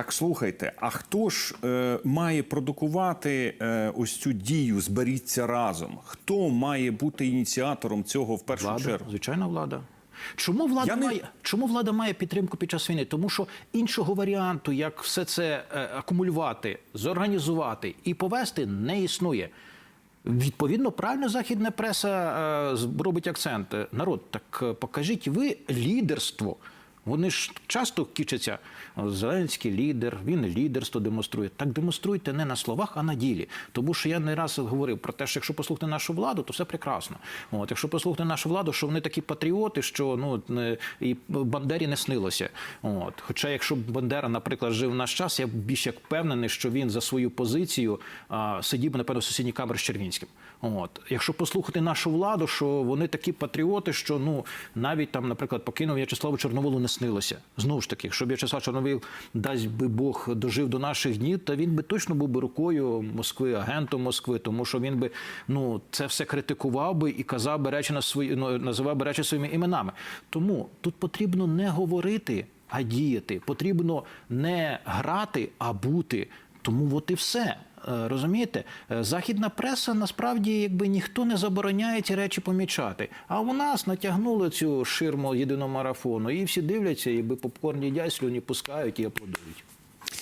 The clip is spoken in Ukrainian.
Так слухайте, а хто ж е, має продукувати е, ось цю дію зберіться разом? Хто має бути ініціатором цього в першу Влада, чергу? звичайно, влада. Чому влада Я не- має чому влада має підтримку під час війни? Тому що іншого варіанту, як все це е, акумулювати, зорганізувати і повести, не існує. Відповідно, правильно західна преса е, робить акцент. Е, Народ, так покажіть ви лідерство. Вони ж часто кічаться. Зеленський лідер, він лідерство демонструє. Так демонструйте не на словах, а на ділі. Тому що я не раз говорив про те, що якщо послухати нашу владу, то все прекрасно. От, якщо послухати нашу владу, що вони такі патріоти, що ну і Бандері не снилося. От. Хоча, якщо б Бандера, наприклад, жив в наш час, я більш як впевнений, що він за свою позицію а, сидів би, напевно, в сусідній камері з Червінським. От. Якщо послухати нашу владу, що вони такі патріоти, що ну навіть там, наприклад, покинув В'ячеславу Чорноволу не снилося. Знову ж таки, якщо б В'ячеслав Чорновіл, дасть би Бог, дожив до наших днів, то він би точно був би рукою Москви, агентом Москви, тому що він би ну це все критикував би і казав би речі на свої, ну, називав би речі своїми іменами. Тому тут потрібно не говорити, а діяти. Потрібно не грати, а бути. Тому от і все. Е, Розумієте, Е, західна преса насправді якби ніхто не забороняє ці речі помічати. А у нас натягнули цю ширму єдиного марафону, і всі дивляться, якби попкорн їдять, слюні пускають і аплодують.